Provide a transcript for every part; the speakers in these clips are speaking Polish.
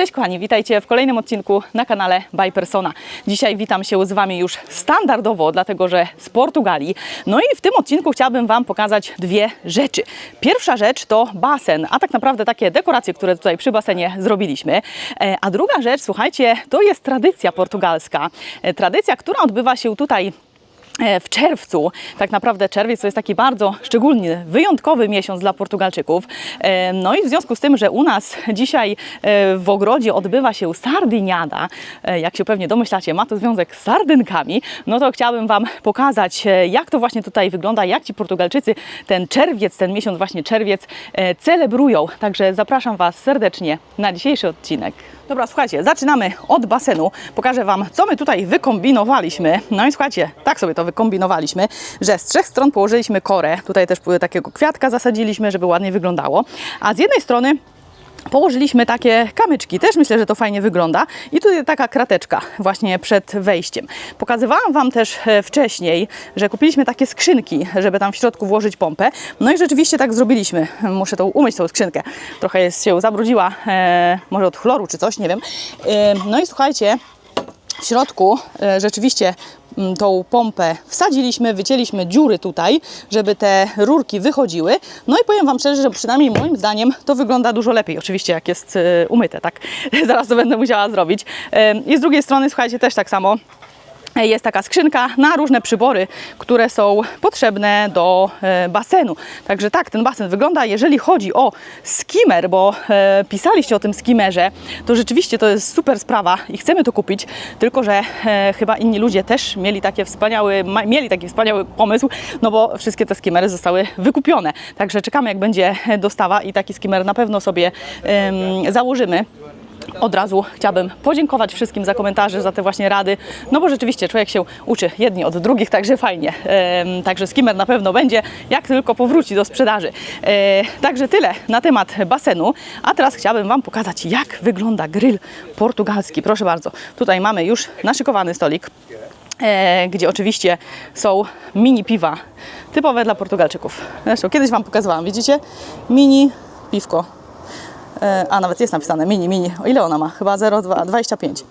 Cześć kochani, witajcie w kolejnym odcinku na kanale By Persona. Dzisiaj witam się z Wami już standardowo, dlatego że z Portugalii. No i w tym odcinku chciałabym Wam pokazać dwie rzeczy. Pierwsza rzecz to basen, a tak naprawdę takie dekoracje, które tutaj przy basenie zrobiliśmy. E, A druga rzecz, słuchajcie, to jest tradycja portugalska. E, Tradycja, która odbywa się tutaj w czerwcu. Tak naprawdę czerwiec to jest taki bardzo szczególny, wyjątkowy miesiąc dla Portugalczyków. E, No i w związku z tym, że u nas dzisiaj e, w ogrodzie odbywa się sardiniada, e, jak się pewnie domyślacie, ma to związek z sardynkami, no to chciałabym Wam pokazać, e, jak to właśnie tutaj wygląda, jak ci Portugalczycy ten czerwiec, ten miesiąc właśnie czerwiec e, celebrują. Także zapraszam Was serdecznie na dzisiejszy odcinek. Dobra, słuchajcie, zaczynamy od basenu. Pokażę Wam, co my tutaj wykombinowaliśmy. No i słuchajcie, tak sobie to wykombinowaliśmy, że z trzech stron położyliśmy korę. Tutaj też takiego kwiatka zasadziliśmy, żeby ładnie wyglądało. A z jednej strony Położyliśmy takie kamyczki, też myślę, że to fajnie wygląda. I tutaj taka krateczka właśnie przed wejściem. Pokazywałam Wam też e, wcześniej, że kupiliśmy takie skrzynki, żeby tam w środku włożyć pompę. No i rzeczywiście tak zrobiliśmy. Muszę to umyć, tą skrzynkę. Trochę jest się zabrudziła, e, może od chloru czy coś, nie wiem. E, no i słuchajcie, w środku e, rzeczywiście tą pompę wsadziliśmy, wycięliśmy dziury tutaj, żeby te rurki wychodziły. No i powiem Wam szczerze, że przynajmniej moim zdaniem to wygląda dużo lepiej. Oczywiście jak jest e, umyte, tak? Zaraz to będę musiała zrobić. I z drugiej strony, słuchajcie, też tak samo jest taka skrzynka na różne przybory, które są potrzebne do e, basenu. Także tak, ten basen wygląda. Jeżeli chodzi o skimmer, bo e, pisaliście o tym skimmerze, to rzeczywiście to jest super sprawa i chcemy to kupić, tylko że e, chyba inni ludzie też mieli, takie wspaniały, mieli taki wspaniały pomysł, no bo wszystkie te skimmery zostały wykupione. Także czekamy, jak będzie dostawa i taki skimmer na pewno sobie em, założymy. Od razu chciałabym podziękować wszystkim za komentarze, za te właśnie rady, no bo rzeczywiście człowiek się uczy jedni od drugich, także fajnie. Także skimmer na pewno będzie, jak tylko powróci do sprzedaży. E, Także tyle na temat basenu, a teraz chciałabym Wam pokazać, jak wygląda grill portugalski. Proszę bardzo, tutaj mamy już naszykowany stolik. E, gdzie oczywiście są mini piwa typowe dla Portugalczyków. Zresztą kiedyś Wam pokazywałam, widzicie? Mini piwko a nawet jest napisane mini, mini. O ile ona ma? Chyba 0,25.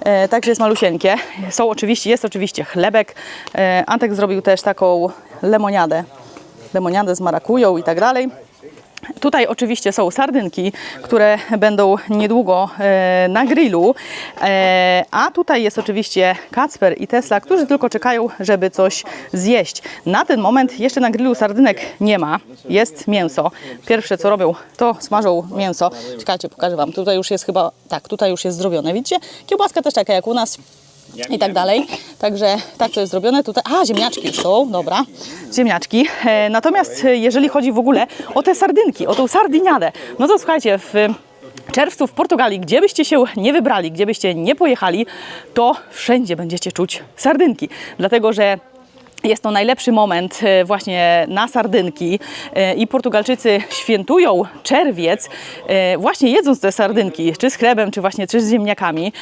E, także jest malusieńkie. Są oczywiście, jest oczywiście chlebek. E, Antek zrobił też taką lemoniadę. Lemoniadę z marakują i tak dalej. Tutaj oczywiście są sardynki, które będą niedługo e, na grillu, e, a tutaj jest oczywiście Kacper i Tesla, którzy tylko czekają, żeby coś zjeść. Na ten moment jeszcze na grillu sardynek nie ma, jest mięso. Pierwsze co robią, to smażą mięso. Czekajcie, pokażę Wam, tutaj już jest chyba, tak, tutaj już jest zrobione, widzicie? Kiełbaska też taka jak u nas, i tak dalej. Także tak to jest zrobione. Tutaj, a, ziemniaczki już są, dobra, ziemniaczki. E, natomiast e, jeżeli chodzi w ogóle o te sardynki, o tą sardiniadę, no to słuchajcie, w czerwcu w Portugalii, gdzie byście się nie wybrali, gdzie byście nie pojechali, to wszędzie będziecie czuć sardynki. Dlatego, że jest to najlepszy moment e, właśnie na sardynki e, i Portugalczycy świętują czerwiec e, właśnie jedząc te sardynki, czy z chlebem, czy właśnie czy z ziemniakami.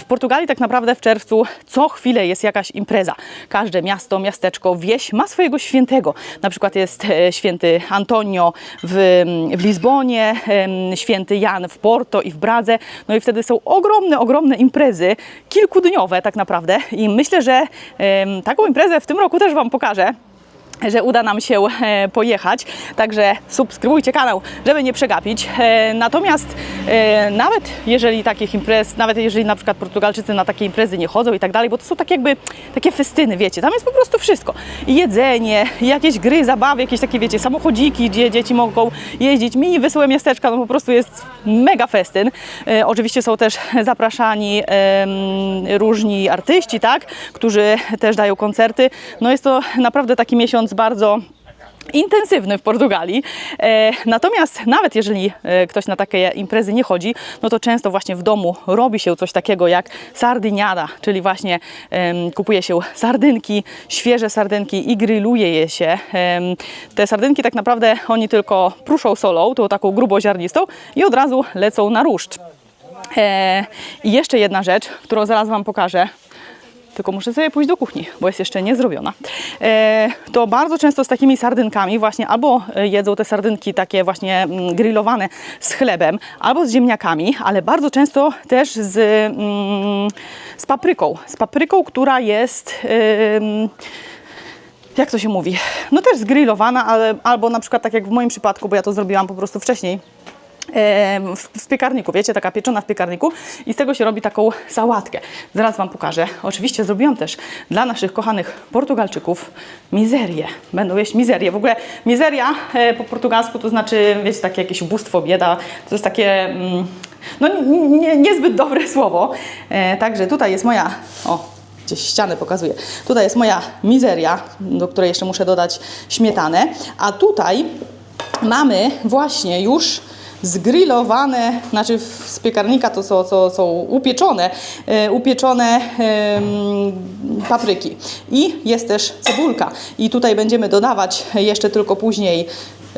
W Portugalii tak naprawdę w czerwcu co chwilę jest jakaś impreza. Każde miasto, miasteczko, wieś ma swojego świętego. Na przykład jest święty Antonio w, w Lizbonie, święty Jan w Porto i w Bradze. No i wtedy są ogromne, ogromne imprezy, kilkudniowe tak naprawdę i myślę, że taką imprezę w tym roku też Wam pokażę że uda nam się e, pojechać. Także subskrybujcie kanał, żeby nie przegapić. E, Natomiast e, nawet jeżeli takich imprez, nawet jeżeli na przykład Portugalczycy na takie imprezy nie chodzą i tak dalej, bo to są takie jakby takie festyny, wiecie, tam jest po prostu wszystko. Jedzenie, jakieś gry, zabawy, jakieś takie, wiecie, samochodziki, gdzie dzieci mogą jeździć, mini wesołe miasteczka, no po prostu jest mega festyn. Oczywiście są też zapraszani różni artyści, tak, którzy też dają koncerty. No jest to naprawdę taki miesiąc bardzo intensywny w Portugalii. E, natomiast nawet jeżeli e, ktoś na takie imprezy nie chodzi, no to często właśnie w domu robi się coś takiego jak sardyniada, czyli właśnie kupuje się sardynki, świeże sardynki i grilluje je się. Te sardynki tak naprawdę oni tylko pruszą solą, tą taką gruboziarnistą i od razu lecą na ruszcz. E, I jeszcze jedna rzecz, którą zaraz Wam pokażę. Tylko muszę sobie pójść do kuchni, bo jest jeszcze nie zrobiona. E, to bardzo często z takimi sardynkami właśnie albo e, jedzą te sardynki takie właśnie mm, grillowane z chlebem, albo z ziemniakami, ale bardzo często też z, mm, z papryką. Z papryką, która jest... jak to się mówi? No też zgrillowana, ale, albo na przykład tak jak w moim przypadku, bo ja to zrobiłam po prostu wcześniej. Em, W, piekarniku, wiecie, taka pieczona w piekarniku i z tego się robi taką sałatkę. Zaraz Wam pokażę. Oczywiście zrobiłam też dla naszych kochanych Portugalczyków mizerię. Będą jeść mizerię. W ogóle mizeria e, po portugalsku to znaczy, wiecie, takie jakieś ubóstwo, bieda. To jest takie, mm, no nie, nie, niezbyt dobre słowo. E, Także tutaj jest moja, o gdzieś ścianę pokazuję. Tutaj jest moja mizeria, do której jeszcze muszę dodać śmietanę, a tutaj mamy właśnie już zgrillowane, znaczy z piekarnika to są, są, są upieczone, e, upieczone papryki. I jest też cebulka. I tutaj będziemy dodawać jeszcze tylko później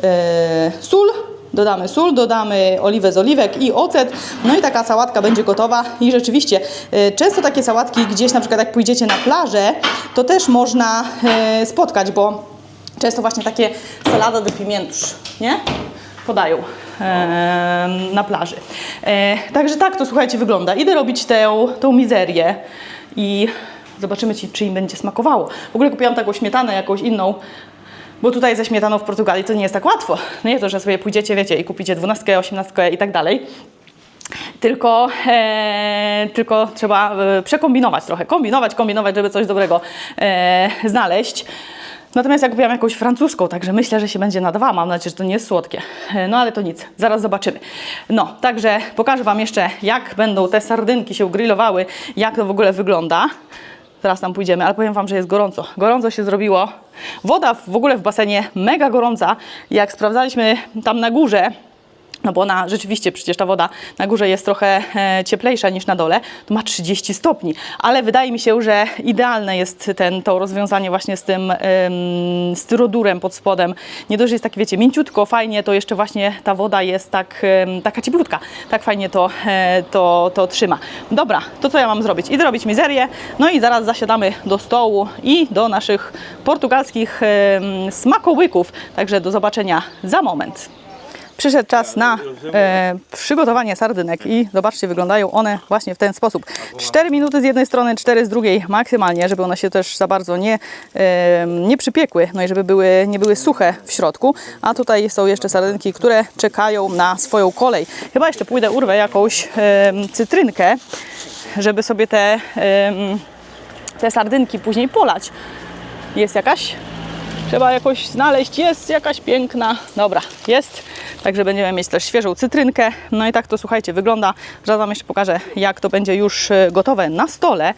e, sól, Dodamy sól, dodamy oliwę z oliwek i ocet, no i taka sałatka będzie gotowa. I rzeczywiście, e, często takie sałatki gdzieś, na przykład jak pójdziecie na plażę, to też można spotkać, bo często właśnie takie salada de pimientos, nie? Podają na plaży. E, Także tak to, słuchajcie, wygląda. Idę robić tę, tą mizerię i zobaczymy, ci- czy im będzie smakowało. W ogóle kupiłam taką śmietanę, jakąś inną, bo tutaj ze śmietaną w Portugalii to nie jest tak łatwo. No nie to, że sobie pójdziecie, wiecie, i kupicie dwunastkę, osiemnastkę i tak dalej. Tylko, e, tylko trzeba e, przekombinować trochę. Kombinować, kombinować, żeby coś dobrego e, znaleźć. Natomiast ja kupiłam jakąś francuską, także myślę, że się będzie nadawała. Mam nadzieję, że to nie jest słodkie. E, No ale to nic, zaraz zobaczymy. No, także pokażę Wam jeszcze, jak będą te sardynki się grillowały, jak to w ogóle wygląda. Zaraz tam pójdziemy, ale powiem Wam, że jest gorąco. Gorąco się zrobiło. Woda w ogóle w basenie mega gorąca. Jak sprawdzaliśmy tam na górze, no bo ona rzeczywiście, przecież ta woda na górze jest trochę e, cieplejsza niż na dole, to ma 30 stopni, ale wydaje mi się, że idealne jest ten, to rozwiązanie właśnie z tym em, styrodurem pod spodem. Nie dość, że jest tak, wiecie, mięciutko, fajnie, to jeszcze właśnie ta woda jest tak, em, taka cieplutka, tak fajnie to, e, to, to trzyma. Dobra, to co ja mam zrobić? Idę robić mizerię, no i zaraz zasiadamy do stołu i do naszych portugalskich em, smakołyków, także do zobaczenia za moment. Przyszedł czas na e, przygotowanie sardynek i zobaczcie, wyglądają one właśnie w ten sposób. 4 minuty z jednej strony, 4 z drugiej maksymalnie, żeby one się też za bardzo nie, e, nie przypiekły, no i żeby były, nie były suche w środku. A tutaj są jeszcze sardynki, które czekają na swoją kolej. Chyba jeszcze pójdę, urwę jakąś e, cytrynkę, żeby sobie te, e, te sardynki później polać. Jest jakaś? Trzeba jakoś znaleźć, jest jakaś piękna. Dobra, jest. Także będziemy mieć też świeżą cytrynkę. No i tak to słuchajcie, wygląda. Zaraz Wam jeszcze pokażę, jak to będzie już e, gotowe na stole,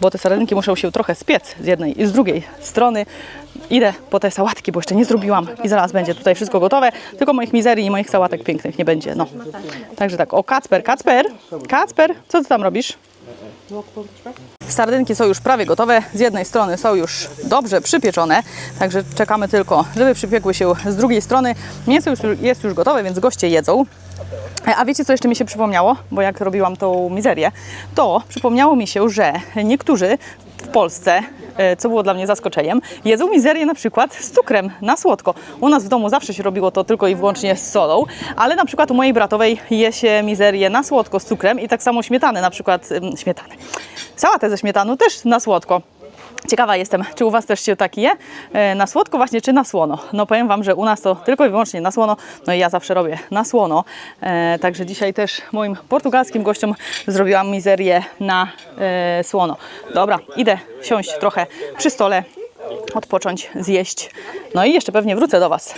bo te sardynki muszą się trochę spiec z jednej i z drugiej strony. Idę po te sałatki, bo jeszcze nie zrobiłam i zaraz będzie tutaj wszystko gotowe. Tylko moich mizerii i moich sałatek pięknych nie będzie. No. Także tak, o Kacper, Kacper, Kacper, co ty tam robisz? Sardynki są już prawie gotowe. Z jednej strony są już dobrze przypieczone, także czekamy tylko, żeby przypiekły się z drugiej strony. Mięso już jest już gotowe, więc goście jedzą. A wiecie, co jeszcze mi się przypomniało? Bo jak robiłam tą mizerię, to przypomniało mi się, że niektórzy Polsce, e, co było dla mnie zaskoczeniem, jedzą mizerię na przykład z cukrem na słodko. U nas w domu zawsze się robiło to tylko i wyłącznie z solą, ale na przykład u mojej bratowej je się mizerię na słodko z cukrem i tak samo śmietany, na przykład śmietany. Sałatę ze śmietaną też na słodko. Ciekawa jestem, czy u Was też się tak je? E, Na słodko właśnie, czy na słono? No powiem Wam, że u nas to tylko i wyłącznie na słono, no i ja zawsze robię na słono. E, także dzisiaj też moim portugalskim gościom zrobiłam mizerię na e, słono. Dobra, idę siąść trochę przy stole, odpocząć, zjeść. No i jeszcze pewnie wrócę do Was.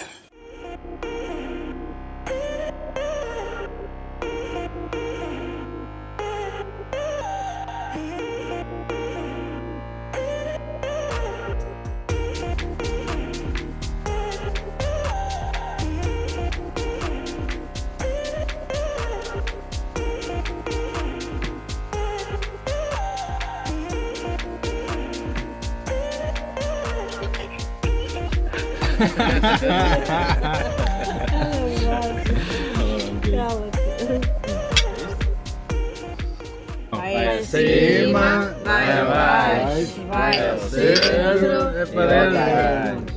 Vai acima, vai abaixo, vai ao centro, é para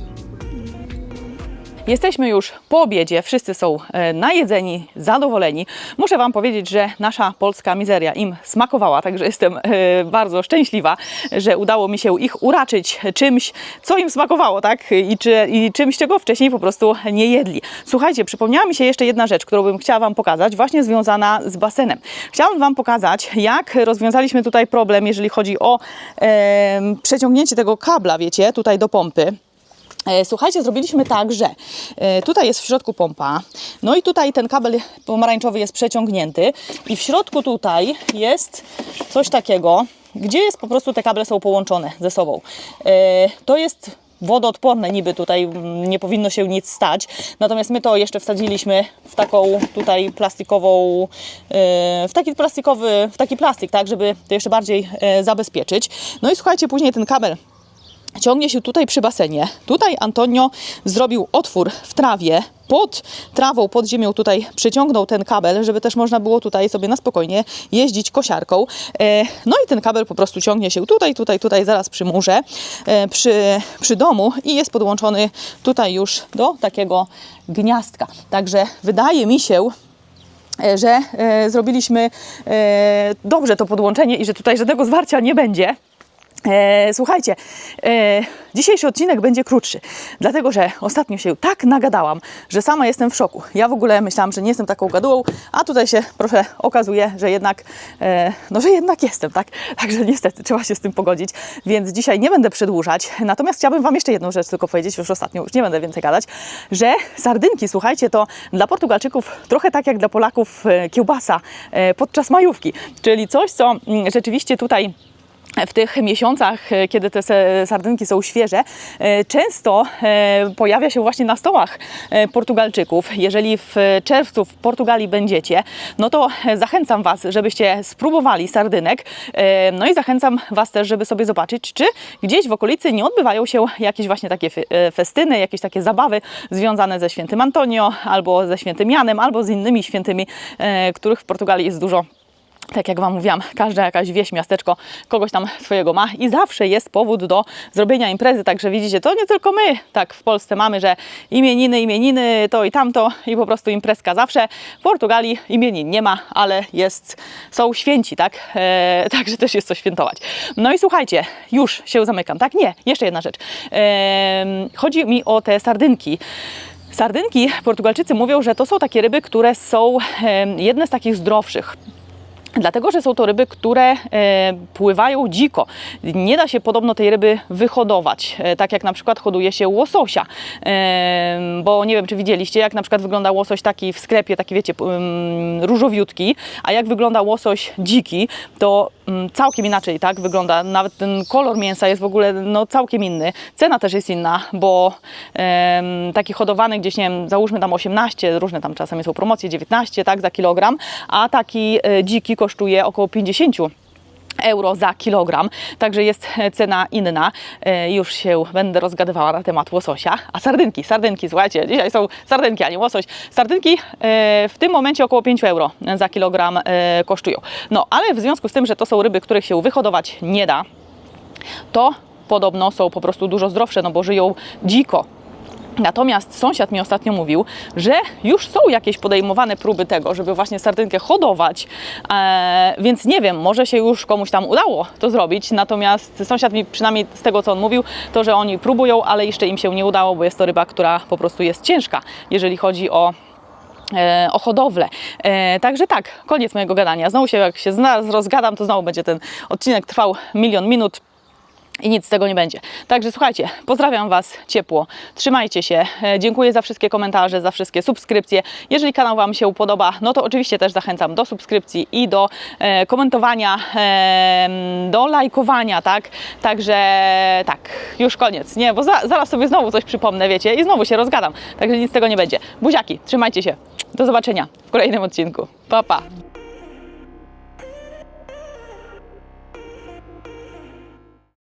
Jesteśmy już po obiedzie, wszyscy są e, najedzeni, zadowoleni. Muszę Wam powiedzieć, że nasza polska mizeria im smakowała, także jestem e, bardzo szczęśliwa, że udało mi się ich uraczyć czymś, co im smakowało, tak? I, czy, I czymś, czego wcześniej po prostu nie jedli. Słuchajcie, przypomniała mi się jeszcze jedna rzecz, którą bym chciała Wam pokazać, właśnie związana z basenem. Chciałam Wam pokazać, jak rozwiązaliśmy tutaj problem, jeżeli chodzi o e, przeciągnięcie tego kabla, wiecie, tutaj do pompy. E, Słuchajcie, zrobiliśmy tak, że e, tutaj jest w środku pompa, no i tutaj ten kabel pomarańczowy jest przeciągnięty i w środku tutaj jest coś takiego, gdzie jest po prostu te kable są połączone ze sobą. E, To jest wodoodporne niby tutaj nie powinno się nic stać, natomiast my to jeszcze wsadziliśmy w taką tutaj plastikową, w taki plastikowy, w taki plastik, tak, żeby to jeszcze bardziej zabezpieczyć. No i słuchajcie, później ten kabel ciągnie się tutaj przy basenie. Tutaj Antonio zrobił otwór w trawie. Pod trawą, pod ziemią tutaj przyciągnął ten kabel, żeby też można było tutaj sobie na spokojnie jeździć kosiarką. E, No i ten kabel po prostu ciągnie się tutaj, tutaj, tutaj, zaraz przy murze, e, przy, przy domu i jest podłączony tutaj już do takiego gniazdka. Także wydaje mi się, e, że zrobiliśmy dobrze to podłączenie i że tutaj żadnego zwarcia nie będzie. E, słuchajcie, e, dzisiejszy odcinek będzie krótszy, dlatego że ostatnio się tak nagadałam, że sama jestem w szoku. Ja w ogóle myślałam, że nie jestem taką gadułą, a tutaj się proszę okazuje, że jednak, e, no że jednak jestem, tak? Także niestety trzeba się z tym pogodzić, więc dzisiaj nie będę przedłużać. Natomiast chciałabym Wam jeszcze jedną rzecz tylko powiedzieć, już ostatnio, już nie będę więcej gadać, że sardynki, słuchajcie, to dla Portugalczyków trochę tak jak dla Polaków e, kiełbasa e, podczas majówki, czyli coś, co mm, rzeczywiście tutaj w tych miesiącach, e, kiedy te sardynki są świeże, e, często e, pojawia się właśnie na stołach Portugalczyków. Jeżeli w czerwcu w Portugalii będziecie, no to zachęcam Was, żebyście spróbowali sardynek. No i zachęcam Was też, żeby sobie zobaczyć, czy gdzieś w okolicy nie odbywają się jakieś właśnie takie fe- festyny, jakieś takie zabawy związane ze świętym Antonio, albo ze świętym Janem, albo z innymi świętymi, których w Portugalii jest dużo tak jak Wam mówiłam, każda jakaś wieś, miasteczko kogoś tam swojego ma i zawsze jest powód do zrobienia imprezy, także widzicie, to nie tylko my tak w Polsce mamy, że imieniny, imieniny, to i tamto i po prostu imprezka zawsze. W Portugalii imienin nie ma, ale jest, są święci, tak? E, także też jest co świętować. No i słuchajcie, już się zamykam, tak? Nie, jeszcze jedna rzecz. E, chodzi mi o te sardynki. Sardynki, Portugalczycy mówią, że to są takie ryby, które są e, jedne z takich zdrowszych. Dlatego, że są to ryby, które e, pływają dziko. Nie da się podobno tej ryby wyhodować, e, tak jak na przykład hoduje się łososia. E, bo nie wiem, czy widzieliście, jak na przykład wygląda łosoś taki w sklepie, taki wiecie, ym, różowiutki, a jak wygląda łosoś dziki, to mm, całkiem inaczej tak wygląda. Nawet ten kolor mięsa jest w ogóle no, całkiem inny. Cena też jest inna, bo em, taki hodowany gdzieś, nie wiem, załóżmy tam 18, różne tam czasami są promocje, 19 tak, za kilogram, a taki e, dziki kosztuje około 50 euro za kilogram, także jest cena inna. E, Już się będę rozgadywała na temat łososia. A sardynki, sardynki, słuchajcie, dzisiaj są sardynki, a nie łosoś. Sardynki e, w tym momencie około 5 euro za kilogram e, kosztują. No, ale w związku z tym, że to są ryby, których się wyhodować nie da, to podobno są po prostu dużo zdrowsze, no bo żyją dziko. Natomiast sąsiad mi ostatnio mówił, że już są jakieś podejmowane próby tego, żeby właśnie sardynkę hodować, e, więc nie wiem, może się już komuś tam udało to zrobić. Natomiast sąsiad mi przynajmniej z tego, co on mówił, to, że oni próbują, ale jeszcze im się nie udało, bo jest to ryba, która po prostu jest ciężka, jeżeli chodzi o e, o hodowlę. E, także tak, koniec mojego gadania. Znowu się, jak się zaraz rozgadam, to znowu będzie ten odcinek trwał milion minut. I nic z tego nie będzie. Także słuchajcie, pozdrawiam Was ciepło, trzymajcie się, e, dziękuję za wszystkie komentarze, za wszystkie subskrypcje. Jeżeli kanał Wam się podoba, no to oczywiście też zachęcam do subskrypcji i do e, komentowania, e, do lajkowania, tak? Także tak, już koniec, nie, bo za, zaraz sobie znowu coś przypomnę, wiecie, i znowu się rozgadam. Także nic z tego nie będzie. Buziaki, trzymajcie się, do zobaczenia w kolejnym odcinku. Pa, pa!